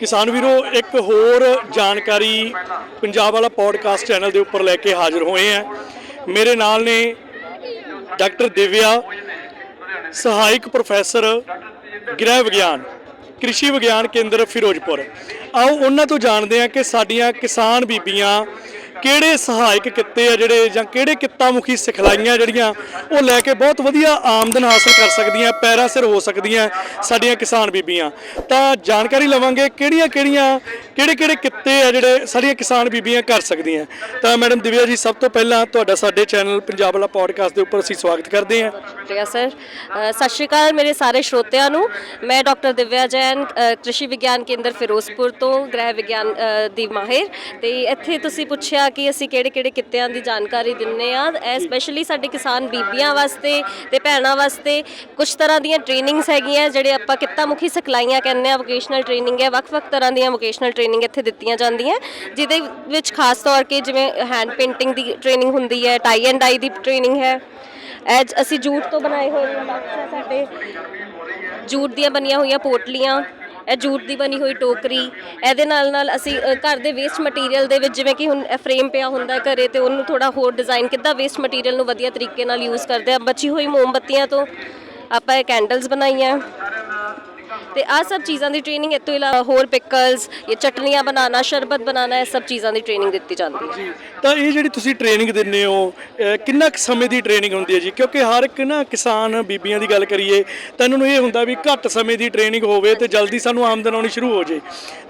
ਕਿਸਾਨ ਵੀਰੋ, ਇੱਕ ਹੋਰ ਜਾਣਕਾਰੀ ਪੰਜਾਬ ਵਾਲਾ ਪੋਡਕਾਸਟ ਚੈਨਲ ਦੇ ਉੱਪਰ ਲੈ ਕੇ ਹਾਜ਼ਰ ਹੋਏ ਆ। ਮੇਰੇ ਨਾਲ ਨੇ ਡਾਕਟਰ ਦਿਵਿਆ, ਸਹਾਇਕ ਪ੍ਰੋਫੈਸਰ ਗ੍ਰਹਿ ਵਿਗਿਆਨ, ਕ੍ਰਿਸ਼ੀ ਵਿਗਿਆਨ ਕੇਂਦਰ ਫਿਰੋਜ਼ਪੁਰ। ਆਓ ਉਹਨਾਂ ਤੋਂ ਜਾਣਦੇ ਹਾਂ ਕਿ ਸਾਡੀਆਂ ਕਿਸਾਨ ਬੀਬੀਆਂ ਕਿਹੜੇ ਸਹਾਇਕ ਕਿੱਤੇ ਆ ਜਿਹੜੇ ਜਾਂ ਕਿਹੜੇ ਕਿੱਤਾ ਮੁਖੀ ਸਿਖਲਾਈਆਂ ਜਿਹੜੀਆਂ ਉਹ ਲੈ ਕੇ ਬਹੁਤ ਵਧੀਆ ਆਮਦਨ ਹਾਸਲ ਕਰ ਸਕਦੀਆਂ, ਪੈਰਾਂ ਸਿਰ ਹੋ ਸਕਦੀਆਂ ਸਾਡੀਆਂ ਕਿਸਾਨ ਬੀਬੀਆਂ। ਤਾਂ ਜਾਣਕਾਰੀ ਲਵਾਂਗੇ ਕਿਹੜੀਆਂ ਕਿਹੜੀਆਂ, ਕਿਹੜੇ ਕਿਹੜੇ ਕਿੱਤੇ ਆ ਜਿਹੜੇ ਸਾਡੀਆਂ ਕਿਸਾਨ ਬੀਬੀਆਂ ਕਰ ਸਕਦੀਆਂ। ਤਾਂ ਮੈਡਮ ਦਿਵਿਆ ਜੀ, ਸਭ ਤੋਂ ਪਹਿਲਾਂ ਤੁਹਾਡਾ ਸਾਡੇ ਚੈਨਲ ਪੰਜਾਬ ਵਾਲਾ ਪੋਡਕਾਸਟ ਦੇ ਉੱਪਰ ਅਸੀਂ ਸਵਾਗਤ ਕਰਦੇ ਹਾਂ। ਸ਼ੁਕਰੀਆ ਸਰ ਸਤਿ ਸ਼੍ਰੀ ਅਕਾਲ ਮੇਰੇ ਸਾਰੇ ਸਰੋਤਿਆਂ ਨੂੰ। ਮੈਂ ਡਾਕਟਰ ਦਿਵਿਆ ਜੈਨ ਕ੍ਰਿਸ਼ੀ ਵਿਗਿਆਨ ਕੇਂਦਰ ਫਿਰੋਜ਼ਪੁਰ ਤੋਂ, ਗ੍ਰਹਿ ਵਿਗਿਆਨ ਦੀ ਮਾਹਿਰ। ਤੇ ਇੱਥੇ ਤੁਸੀਂ ਪੁੱਛਿਆ ਕਿ ਅਸੀਂ ਕਿਹੜੇ-ਕਿਹੜੇ ਕਿੱਤਿਆਂ ਦੀ ਜਾਣਕਾਰੀ ਦਿੰਨੇ ਆ ਇਹ ਸਪੈਸ਼ਲੀ ਸਾਡੇ ਕਿਸਾਨ ਬੀਬੀਆਂ ਵਾਸਤੇ ਤੇ ਭੈਣਾਂ ਵਾਸਤੇ। ਕੁਝ ਤਰ੍ਹਾਂ ਦੀਆਂ ਟ੍ਰੇਨਿੰਗਸ ਹੈਗੀਆਂ, ਜਿਹੜੇ ਆਪਾਂ ਕਿੱਤਾ ਮੁਖੀ ਸਿਖਲਾਈਆਂ ਕਹਿੰਦੇ ਆ ਵੋਕੇਸ਼ਨਲ ਟ੍ਰੇਨਿੰਗ ਹੈ। ਵੱਖ-ਵੱਖ ਤਰ੍ਹਾਂ ਦੀਆਂ ਵੋਕੇਸ਼ਨਲ ਟ੍ਰੇਨਿੰਗ ਇੱਥੇ ਦਿੱਤੀਆਂ ਜਾਂਦੀਆਂ, ਜਿਹਦੇ ਵਿੱਚ ਖਾਸ ਤੌਰ ਕੇ ਜਿਵੇਂ ਹੈਂਡ ਪੇਂਟਿੰਗ ਦੀ ਟ੍ਰੇਨਿੰਗ ਹੁੰਦੀ ਹੈ ਟਾਈ ਐਂਡ ਡਾਈ ਦੀ ਟ੍ਰੇਨਿੰਗ ਹੈ। ਐਜ ਅਸੀਂ ਜੂਟ ਤੋਂ ਬਣਾਏ ਹੋਏ ਬਾਕਸ ਸਾਡੇ। ਜੂਟ ਦੀਆਂ ਬਣੀਆਂ ਹੋਈਆਂ ਪੋਟਲੀਆਂ। ਇਹ ਜੂਟ ਦੀ ਬਣੀ ਹੋਈ ਟੋਕਰੀ ਇਹਦੇ ਨਾਲ ਨਾਲ ਅਸੀਂ ਅ, ਘਰ ਦੇ ਵੇਸਟ ਮਟੀਰੀਅਲ ਦੇ ਵਿੱਚ ਜਿਵੇਂ ਕਿ ਹੁਣ ਫਰੇਮ ਪਿਆ ਹੁੰਦਾ ਹੈ ਘਰੇ ਤੇ ਉਹਨੂੰ ਥੋੜਾ ਹੋਰ ਡਿਜ਼ਾਈਨ ਕਿੱਦਾਂ ਵੇਸਟ ਮਟੀਰੀਅਲ ਨੂੰ ਵਧੀਆ ਤਰੀਕੇ ਨਾਲ ਯੂਜ਼ ਕਰਦੇ ਆ ਬਚੀ ਹੋਈ ਮੋਮਬੱਤੀਆਂ ਤੋਂ ਆਪਾਂ ਇਹ ਕੈਂਡਲਸ ਬਣਾਈਆਂ। ਤੇ ਆ ਸਭ ਚੀਜ਼ਾਂ ਦੀ ਟ੍ਰੇਨਿੰਗ ਇਸ ਤੋਂ ਇਲਾਵਾ ਹੋਰ ਪਿਕਲਸ ਇਹ ਚਟਨੀਆਂ ਬਣਾਉਣਾ ਸ਼ਰਬਤ ਬਣਾਉਣਾ ਇਹ ਸਭ ਚੀਜ਼ਾਂ ਦੀ ਟ੍ਰੇਨਿੰਗ ਦਿੱਤੀ ਜਾਂਦੀ ਹੈ। ਤਾਂ ਇਹ ਜਿਹੜੀ ਤੁਸੀਂ ਟ੍ਰੇਨਿੰਗ ਦਿੰਦੇ ਹੋ ਅਹ ਕਿੰਨਾ ਕੁ ਸਮੇਂ ਦੀ ਟ੍ਰੇਨਿੰਗ ਹੁੰਦੀ ਹੈ ਜੀ? ਕਿਉਂਕਿ ਹਰ ਇੱਕ ਨਾ ਕਿਸਾਨ ਬੀਬੀਆਂ ਦੀ ਗੱਲ ਕਰੀਏ ਤਾਂ ਇਹਨਾਂ ਨੂੰ ਇਹ ਹੁੰਦਾ ਵੀ ਘੱਟ ਸਮੇਂ ਦੀ ਟ੍ਰੇਨਿੰਗ ਹੋਵੇ ਤੇ ਜਲਦੀ ਸਾਨੂੰ ਆਮਦਨ ਆਉਣੀ ਸ਼ੁਰੂ ਹੋ ਜੇ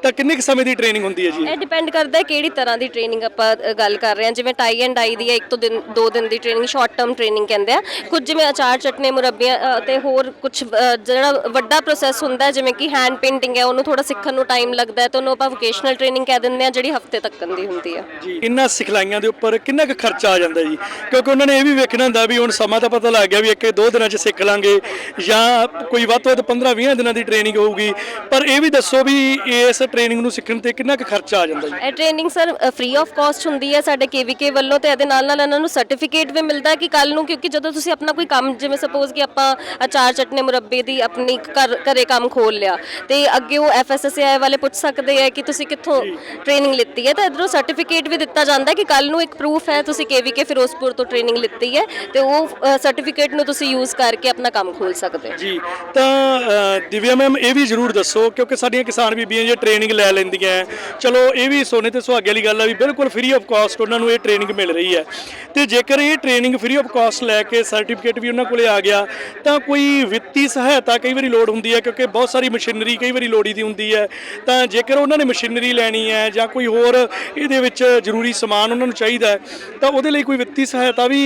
ਤਾਂ ਕਿੰਨੇ ਕੁ ਸਮੇਂ ਦੀ ਟ੍ਰੇਨਿੰਗ ਹੁੰਦੀ ਹੈ ਜੀ? ਇਹ ਡਿਪੈਂਡ ਕਰਦਾ ਹੈ ਕਿਹੜੀ ਤਰ੍ਹਾਂ ਦੀ ਟ੍ਰੇਨਿੰਗ ਆਪਾਂ ਅ, ਗੱਲ ਕਰ ਰਹੇ ਹਾਂ। ਜਿਵੇਂ ਟਾਈ ਐਂਡ ਡਾਈ ਦੀ ਹੈ ਇੱਕ ਤੋਂ ਦਿਨ ਦੋ ਦਿਨ ਦੀ ਟ੍ਰੇਨਿੰਗ ਸ਼ਾਰਟ ਟਰਮ ਟ੍ਰੇਨਿੰਗ ਕਹਿੰਦੇ ਆ। ਕੁਝ ਜਿਵੇਂ ਅਚਾਰ ਚਟਨੇ ਮੁਰੱਬੀਆਂ ਅ, ਤੇ ਹੋਰ ਕੁਝ ਜਿਹੜਾ ਵੱਡਾ ਪ੍ਰੋਸੈਸ ਹੁੰਦਾ ਹੈ ਜਿਵੇਂ ਕਿ ਹੈਂਡ ਪੇਂਟਿੰਗ ਹੈ ਉਹਨੂੰ ਥੋੜਾ ਸਿੱਖਣ ਨੂੰ ਟਾਈਮ ਲੱਗਦਾ ਹੈ ਤੇ ਉਹਨੂੰ ਆਪਾਂ ਵੋਕੇਸ਼ਨਲ ਟ੍ਰੇਨਿੰਗ ਕਹਿ ਦਿੰਦੇ ਆ ਜਿਹੜੀ ਹਫ਼ਤੇ ਤੱਕਨ ਦੀ ਹੁੰਦੀ ਹੈ। ਜੀ ਇਹਨਾਂ ਸਿਖਲਾਈਆਂ ਦੇ ਉੱਪਰ ਕਿੰਨਾ ਕੁ ਖਰਚਾ ਆ ਜਾਂਦਾ ਜੀ? ਕਿਉਂਕਿ ਉਹਨਾਂ ਨੇ ਇਹ ਵੀ ਵੇਖਣਾ ਹੁੰਦਾ ਵੀ ਹੁਣ ਸਮਾਂ ਤਾਂ ਪਤਾ ਲੱਗ ਗਿਆ ਵੀ ਇੱਕ ਦੋ ਦਿਨਾਂ 'ਚ ਸਿੱਖ ਲਾਂਗੇ ਜਾਂ ਕੋਈ ਵੱਧ ਤੋਂ ਵੱਧ 15-20 ਦਿਨਾਂ ਦੀ ਟ੍ਰੇਨਿੰਗ ਹੋਊਗੀ। ਪਰ ਇਹ ਵੀ ਦੱਸੋ ਵੀ ਇਸ ਟ੍ਰੇਨਿੰਗ ਨੂੰ ਸਿੱਖਣ ਤੇ ਕਿੰਨਾ ਕੁ ਖਰਚਾ ਆ ਜਾਂਦਾ ਜੀ? ਇਹ training sir free of cost ਹੁੰਦੀ ਹੈ ਸਾਡੇ ਕੇਵੀਕੇ ਵੱਲੋਂ ਤੇ ਇਹਦੇ ਨਾਲ ਨਾਲ ਇਹਨਾਂ ਨੂੰ ਸਰਟੀਫਿਕੇਟ ਵੀ ਮਿਲਦਾ ਕਿ ਕੱਲ ਨੂੰ ਕਿਉਂਕਿ ਜਦੋਂ ਤੁਸੀਂ ਆਪਣਾ ਕੋਈ ਕੰਮ ਜਿਵੇਂ ਸਪੋਜ਼ ਕਿ ਆਪਾਂ ਅਚਾਰ ਚਟਨੇ ਮੁਰੱਬੇ ਦੀ ਆਪਣੀ ਘਰ ਘਰੇ ਕੰਮ ਖੋਲ ਲਿਆ। ਤੇ ਅੱਗੇ ਉਹ ਐਫਐਸਐਸਆਈ ਵਾਲੇ ਪੁੱਛ ਸਕਦੇ ਆ ਕਿ ਤੁਸੀਂ ਕਿੱਥੋਂ ਟ੍ਰੇਨਿੰਗ ਲਿੱਤੀ ਹੈ? ਤਾਂ ਇਧਰੋਂ ਸਰਟੀਫਿਕੇਟ ਵੀ ਦਿੱਤਾ ਜਾਂਦਾ ਕਿ ਕੱਲ ਨੂੰ ਇੱਕ ਪ੍ਰੂਫ ਹੈ ਤੁਸੀਂ ਕੇਵੀਕੇ ਫਿਰੋਜ਼ਪੁਰ ਤੋਂ ਟ੍ਰੇਨਿੰਗ ਲਿੱਤੀ ਹੈ ਤੇ ਉਹ ਸਰਟੀਫਿਕੇਟ ਨੂੰ ਤੁਸੀਂ ਯੂਜ਼ ਕਰਕੇ ਆਪਣਾ ਕੰਮ ਖੋਲ ਸਕਦੇ ਹੋ। ਜੀ ਤਾਂ ਦਿਵਿਆ ਮੈਮ ਇਹ ਵੀ ਜ਼ਰੂਰ ਦੱਸੋ ਕਿਉਂਕਿ ਸਾਡੀਆਂ ਕਿਸਾਨ ਬੀਬੀਆਂ ਜੇ ਟ੍ਰੇਨਿੰਗ ਲੈ ਲੈਂਦੀਆਂ ਚਲੋ ਇਹ ਵੀ ਸੋਨੇ ਤੇ ਸੁਹਾਗੇ ਵਾਲੀ ਗੱਲ ਆ ਵੀ ਬਿਲਕੁਲ ਫ੍ਰੀ ਆਫ ਕਾਸਟ ਉਹਨਾਂ ਨੂੰ ਇਹ ਟ੍ਰੇਨਿੰਗ ਮਿਲ ਰਹੀ ਹੈ। ਤੇ ਜੇਕਰ ਇਹ ਟ੍ਰੇਨਿੰਗ ਫ੍ਰੀ ਆਫ ਕਾਸਟ ਲੈ ਕੇ ਸਰਟੀਫਿਕੇਟ ਵੀ ਉਹਨਾਂ ਕੋਲੇ ਆ ਗਿਆ ਤਾਂ ਕੋਈ ਵਿੱਤੀ ਸਹਾਇਤਾ ਕਈ ਵਾਰੀ ਲੋੜ ਹੁੰਦੀ ਹੈ ਕਿਉਂਕਿ ਬਹੁਤ ਸਾਰੀ ਮਸ਼ੀਨਰੀ ਕਈ ਵਾਰੀ ਲੋੜੀ ਦੀ ਹੁੰਦੀ ਹੈ। ਤਾਂ ਜੇਕਰ ਉਹਨਾਂ ਨੇ ਮਸ਼ੀਨਰੀ ਲੈਣੀ ਹੈ ਜਾਂ ਕੋਈ ਹੋਰ ਇਹਦੇ ਵਿੱਚ ਜ਼ਰੂਰੀ ਸਮਾਨ ਉਹਨਾਂ ਨੂੰ ਚਾਹੀਦਾ ਤਾਂ ਉਹਦੇ ਲਈ ਕੋਈ ਵਿੱਤੀ ਸਹਾਇਤਾ ਵੀ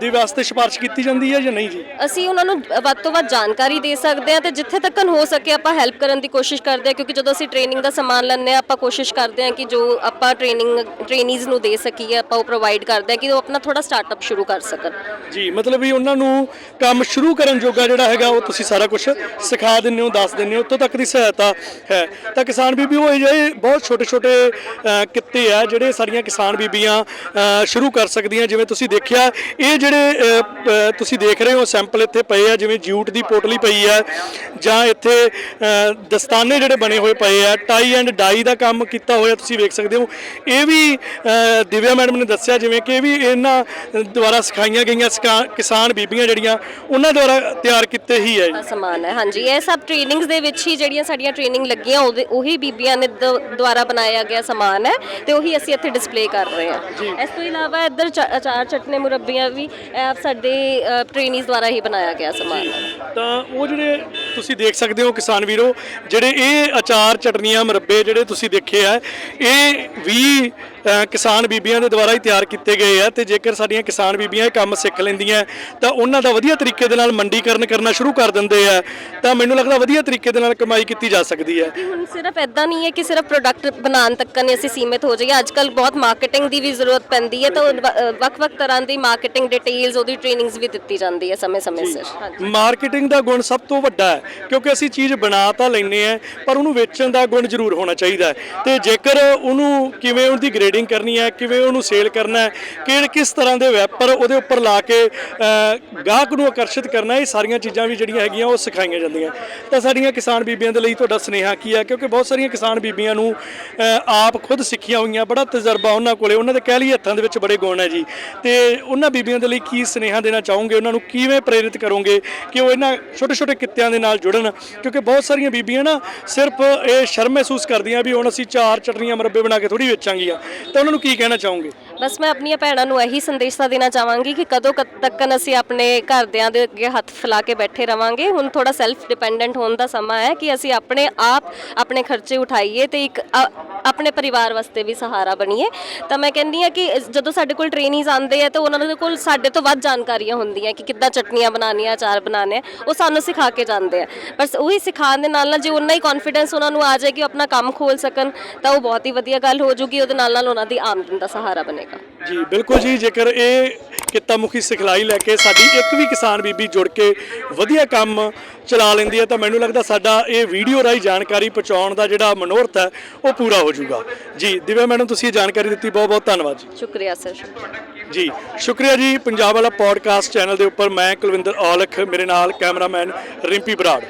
ਦੇ ਵਾਸਤੇ ਸਿਫਾਰਿਸ਼ ਕੀਤੀ ਜਾਂਦੀ ਹੈ ਜਾਂ ਨਹੀਂ ਜੀ? ਅਸੀਂ ਉਹਨਾਂ ਨੂੰ ਵੱਧ ਤੋਂ ਵੱਧ ਜਾਣਕਾਰੀ ਦੇ ਸਕਦੇ ਹਾਂ ਤੇ ਜਿੱਥੇ ਤੱਕ ਹੋ ਸਕੇ ਆਪਾਂ ਹੈਲਪ ਕਰਨ ਦੀ ਕੋਸ਼ਿਸ਼ ਕਰਦੇ ਹਾਂ ਕਿਉਂਕਿ ਜਦੋਂ ਅਸੀਂ ਟ੍ਰੇਨਿੰਗ ਦਾ ਸਮਾਨ ਲੈਂਦੇ ਹਾਂ ਆਪਾਂ ਕੋਸ਼ਿਸ਼ ਕਰਦੇ ਹਾਂ ਕਿ ਜੋ ਆਪਾਂ ਟ੍ਰੇਨਿੰਗ ਟ੍ਰੇਨੀਜ਼ ਨੂੰ ਦੇ ਸਕੀਏ ਆਪਾਂ ਉਹ ਪ੍ਰੋਵਾਈਡ ਕਰਦੇ ਹਾਂ ਕਿ ਉਹ ਆਪਣਾ ਥੋੜਾ ਸਟਾਰਟਅਪ ਸ਼ੁਰੂ ਕਰ ਸਕਣ। ਜੀ ਮਤਲਬ ਵੀ ਉਹਨਾਂ ਨੂੰ ਕੰਮ ਸ਼ੁਰੂ ਕਰਨ ਜੋਗਾ ਜਿਹੜਾ ਹੈਗਾ ਉਹ ਤੁਸੀਂ ਸਾਰਾ ਕੁਝ ਸਿਖਾ ਦਿੰਦੇ ਹੋ ਦੱਸ ਦਿੰਦੇ ਉੱਥੋਂ ਤੱਕ ਦੀ ਸਹਾਇਤਾ ਹੈ। ਤਾਂ ਕਿਸਾਨ ਬੀਬੀ, ਉਹ ਅਜਿਹੇ ਬਹੁਤ ਛੋਟੇ ਛੋਟੇ ਕਿੱਤੇ ਆ ਜਿਹੜੇ ਸਾਡੀਆਂ ਕਿਸਾਨ ਬੀਬੀਆਂ ਸ਼ੁਰੂ ਕਰ ਸਕਦੀਆਂ। ਜਿਵੇਂ ਤੁਸੀਂ ਦੇਖਿਆ, ਇਹ ਜਿਹੜੇ ਤੁਸੀਂ ਦੇਖ ਰਹੇ ਹੋ, ਸੈਂਪਲ ਇੱਥੇ ਪਏ ਆ, ਜਿਵੇਂ ਜੂਟ ਦੀ ਪੋਟਲੀ ਪਈ ਆ, ਜਾਂ ਇੱਥੇ ਦਸਤਾਨੇ ਜਿਹੜੇ ਬਣੇ ਹੋਏ ਪਏ ਆ, ਟਾਈ ਐਂਡ ਡਾਈ ਦਾ ਕੰਮ ਕੀਤਾ ਹੋਇਆ ਤੁਸੀਂ ਵੇਖ ਸਕਦੇ ਹੋ। ਇਹ ਵੀ ਦਿਵਿਆ ਮੈਡਮ ਨੇ ਦੱਸਿਆ, ਜਿਵੇਂ ਕਿ ਇਹ ਵੀ ਇਹਨਾਂ ਦੁਆਰਾ ਸਿਖਾਈਆਂ ਗਈਆਂ ਸਿਕਾ- ਕਿਸਾਨ ਬੀਬੀਆਂ ਜਿਹੜੀਆਂ, ਉਹਨਾਂ ਦੁਆਰਾ ਤਿਆਰ ਕੀਤੇ ਹੀ ਹੈ ਸਮਾਨ ਹੈ। ਹਾਂਜੀ, ਇਹ ਸਭ ਟ੍ਰੇਨਿੰਗਸ ਦੇ ਵਿੱਚ ਹੀ ਜਿਹੜੀਆਂ ਸਾਡੀਆਂ ਟ੍ਰੇਨਿੰਗ ਲੱਗੀਆਂ ਉਹਦੇ ਉਹੀ ਬੀਬੀਆਂ ਨੇ ਦ- ਦੁਆਰਾ ਬਣਾਇਆ ਗਿਆ ਸਮਾਨ ਹੈ ਤੇ ਉਹੀ ਅਸੀਂ ਇੱਥੇ ਡਿਸਪਲੇ ਕਰ ਰਹੇ ਹਾਂ। ਇਸ ਤੋਂ ਇਲਾਵਾ ਇੱਧਰ ਚ- ਅਚਾਰ ਚਟਨੇ ਮੁਰੱਬੀਆਂ ਵੀ ਇਹ ਸਾਡੇ ਟ੍ਰੇਨਿਜ਼ ਦੁਆਰਾ ਹੀ ਬਣਾਇਆ ਗਿਆ ਸਮਾਨ ਹੈ। ਤਾਂ ਉਹ ਜਿਹੜੇ ਤੁਸੀਂ ਦੇਖ ਸਕਦੇ ਹੋ ਕਿਸਾਨ ਵੀਰੋ ਜਿਹੜੇ ਇਹ ਅਚਾਰ ਚਟਨੀਆਂ ਮੁਰੱਬੇ ਜਿਹੜੇ ਤੁਸੀਂ ਦੇਖੇ ਆ ਇਹ ਵੀ ਕਿਸਾਨ ਬੀਬੀਆਂ ਦੇ ਦੁਆਰਾ ਹੀ ਤਿਆਰ ਕੀਤੇ ਗਏ ਆ ਤੇ ਜੇਕਰ ਸਾਡੀਆਂ ਕਿਸਾਨ ਬੀਬੀਆਂ ਇਹ ਕੰਮ ਸਿੱਖ ਲੈਂਦੀਆਂ ਤਾਂ ਉਹਨਾਂ ਦਾ ਵਧੀਆ ਤਰੀਕੇ ਦੇ ਨਾਲ ਮੰਡੀਕਰਨ ਕਰਨਾ ਸ਼ੁਰੂ ਕਰ ਦਿੰਦੇ ਆ ਤਾਂ ਮੈਨੂੰ ਲੱਗਦਾ ਵਧੀਆ ਤਰੀਕੇ ਦੇ ਨਾਲ ਕਮਾਈ ਕੀਤੀ ਜਾ ਸਕਦੀ ਹੈ। ਕਿ ਹੁਣ ਸਿਰਫ ਇਦਾਂ ਨਹੀਂ ਹੈ ਕਿ ਸਿਰਫ ਪ੍ਰੋਡਕਟ ਬਣਾਉਣ ਤੱਕ ਨਹੀਂ ਅਸੀਂ ਸੀਮਿਤ ਹੋ ਜਾਈਏ। ਅੱਜਕੱਲ ਬਹੁਤ ਮਾਰਕੀਟਿੰਗ ਦੀ ਵੀ ਜ਼ਰੂਰਤ ਪੈਂਦੀ ਹੈ ਤਾਂ ਵੱਖ-ਵੱਖ ਤਰ੍ਹਾਂ ਦੀ ਮਾਰਕੀਟਿੰਗ ਡਿਟੇਲਸ ਉਹਦੀ ਟ੍ਰੇਨਿੰਗਸ ਵੀ ਦਿੱਤੀ ਜਾਂਦੀ ਹੈ ਸਮੇਂ-ਸਮੇਂ ਸਿਰ। ਹਾਂਜੀ। ਮਾਰਕੀਟਿੰਗ ਦਾ ਗੁਣ ਸਭ ਤੋਂ ਵੱਡਾ ਹੈ ਕਿਉਂਕਿ ਅਸੀਂ ਚੀਜ਼ ਬਣਾ ਤਾਂ ਲੈਂਦੇ ਆ ਪਰ ਉਹਨੂੰ ਵੇਚਣ ਦਾ ਗੁਣ ਜ਼ਰੂਰ ਹੋਣਾ ਚਾਹੀਦਾ ਹੈ। ਤੇ ਜੇਕਰ ਉਹਨੂੰ ਕਿਵੇਂ ਉਹਦੀ ਗ੍ਰੇਡਿੰਗ ਕਰਨੀ ਹੈ, ਕਿਵੇਂ ਉਹਨੂੰ ਸੇਲ ਕਰਨਾ ਹੈ ਕਿ ਕਿਸ ਤਰ੍ਹਾਂ ਦੇ ਵੈਪਰ ਉਹਦੇ ਉੱਪਰ ਲਾ ਕੇ ਗਾਹਕ ਨੂੰ ਆਕਰਸ਼ਿਤ ਕਰਨਾ ਇਹ ਸਾਰੀਆਂ ਚੀਜ਼ਾਂ ਵੀ ਜਿਹੜੀਆਂ ਹੈਗੀਆਂ ਉਹ ਸਿਖਾਈਆਂ ਜਾਂਦੀਆਂ। ਤਾਂ ਸਾਡੀਆਂ ਕਿਸਾਨ ਬੀਬੀਆਂ ਦੇ ਲਈ ਤੁਹਾਡਾ ਸੁਨੇਹਾ ਕੀ ਹੈ? ਕਿਉਂਕਿ ਬਹੁਤ ਸਾਰੀਆਂ ਕਿਸਾਨ ਬੀਬੀਆਂ ਨੂੰ ਆਪ ਖੁਦ ਸਿੱਖੀਆਂ ਹੋਈਆਂ, ਬੜਾ ਤਜਰਬਾ ਉਹਨਾਂ ਕੋਲੇ, ਉਹਨਾਂ ਦੇ ਕਹਿ ਲਈ ਹੱਥਾਂ ਦੇ ਵਿੱਚ ਬੜੇ ਗੁਣ ਹੈ ਜੀ। ਤੇ ਉਹਨਾਂ ਬੀਬੀਆਂ ਦੇ ਲਈ ਕੀ ਸੁਨੇਹਾ ਦੇਣਾ ਚਾਹੋਗੇ? ਉਹਨਾਂ ਨੂੰ ਕਿਵੇਂ ਪ੍ਰੇਰਿਤ ਕਰੋਗੇ ਕਿ ਉਹ ਇਹਨਾਂ ਛੋਟੇ ਛੋਟੇ ਕਿੱਤਿਆਂ ਦੇ ਨਾਲ ਜੁੜਨ? ਕਿਉਂਕਿ ਬਹੁਤ ਸਾਰੀਆਂ ਬੀਬੀਆਂ ਨਾ ਸਿਰਫ ਇਹ ਸ਼ਰਮ ਮਹਿਸੂਸ ਕਰਦੀਆਂ ਵੀ ਹੁਣ ਅਸੀਂ ਚਾਰ ਚਟਨੀਆਂ ਮੁਰੱਬੇ ਬਣਾ ਕੇ ਥੋੜੀ ਵੇਚਾਂਗੀਆਂ। ਤਾਂ ਉਹਨਾਂ ਨੂੰ ਕੀ ਕਹਿਣਾ ਚਾਹੋਗੇ? ਬਸ ਮੈਂ ਆਪਣੀਆਂ ਭੈਣਾਂ ਨੂੰ ਇਹੀ ਸੰਦੇਸ਼ਾ ਦੇਣਾ ਚਾਹਾਂਗੀ ਕਿ ਕਦੋਂ ਕਦ ਤੱਕ ਅਸੀਂ ਆਪਣੇ ਘਰਦਿਆਂ ਦੇ ਅੱਗੇ ਹੱਥ ਫੈਲਾ ਕੇ ਬੈਠੇ ਰਵਾਂਗੇ। ਹੁਣ ਥੋੜਾ ਸੈਲਫ ਡਿਪੈਂਡੈਂਟ ਹੋਣ ਦਾ ਸਮਾਂ ਹੈ ਕਿ ਅਸੀਂ ਆਪਣੇ ਆਪ ਆਪਣੇ ਖਰਚੇ ਉਠਾਈਏ ਤੇ ਇੱਕ ਆਪਣੇ ਪਰਿਵਾਰ ਵਾਸਤੇ ਵੀ ਸਹਾਰਾ ਬਣੀਏ। ਤਾਂ ਮੈਂ ਕਹਿੰਦੀ ਆ ਕਿ ਜਦੋਂ ਸਾਡੇ ਕੋਲ ਟ੍ਰੇਨਿੰਗਸ ਆਉਂਦੇ ਆ, ਤਾਂ ਉਹਨਾਂ ਦੇ ਕੋਲ ਸਾਡੇ ਤੋਂ ਵੱਧ ਜਾਣਕਾਰੀਆਂ ਹੁੰਦੀਆਂ ਕਿ ਕਿੱਦਾਂ ਚਟਨੀਆਂ ਬਣਾਉਣੀਆਂ, ਅਚਾਰ ਬਣਾਉਣੇ ਆ। ਉਹ ਸਾਨੂੰ ਸਿਖਾ ਕੇ ਜਾਂਦੇ ਆ। ਬਸ ਉਹੀ ਸਿਖਾਉਣ ਦੇ ਨਾਲ ਨਾਲ ਜੇ ਉਹਨਾਂ ਹੀ ਕੌਨਫੀਡੈਂਸ ਉਹਨਾਂ ਨੂੰ ਆ ਜਾਏ ਕਿ ਉਹ ਆਪਣਾ ਕੰਮ ਖੋਲ ਸਕਣ, ਤਾਂ ਉਹ ਬਹੁਤ ਹੀ ਵਧੀਆ ਗੱਲ ਹੋ ਜੂਗੀ। ਉਹਦੇ ਨਾਲ ਨਾਲ ਉਹਨਾਂ ਦੀ ਆਮਦਨ ਦਾ ਸਹਾਰਾ ਬਣੇਗਾ। ਜੀ, ਬਿਲਕੁਲ ਜੀ, ਜੇਕਰ ਇਹ ਕਿੱਤਾ ਮੁਖੀ ਸਿਖਲਾਈ ਲੈ ਕੇ ਸਾਡੀ ਇੱਕ ਵੀ ਕਿਸਾਨ ਬੀਬੀ ਜੁੜ ਕੇ ਵਧੀਆ ਕੰਮ ਚਲਾ ਲੈਂਦੀ ਹੈ ਤਾਂ ਮੈਨੂੰ ਲੱਗਦਾ ਸਾਡਾ ਇਹ ਵੀਡੀਓ ਰਾਹੀਂ ਜਾਣਕਾਰੀ ਪਹੁੰਚਾਉਣ ਦਾ ਜਿਹੜਾ ਮਨੋਰਥ ਹੈ ਉਹ ਪੂਰਾ ਹੋ ਜਾਊਗਾ। ਜੀ ਦਿਵਿਆ ਮੈਡਮ ਤੁਸੀਂ ਇਹ ਜਾਣਕਾਰੀ ਦਿੱਤੀ ਬਹੁਤ ਬਹੁਤ ਧੰਨਵਾਦ ਜੀ। ਸ਼ੁਕਰੀਆ ਸਰ ਜੀ ਸ਼ੁਕਰੀਆ ਜੀ ਪੰਜਾਬ ਵਾਲਾ ਪੋਡਕਾਸਟ ਚੈਨਲ ਦੇ ਉੱਪਰ ਮੈਂ ਕੁਲਵਿੰਦਰ ਔਲਖ ਮੇਰੇ ਨਾਲ ਕੈਮਰਾਮੈਨ ਰਿੰਪੀ ਬਰਾੜ।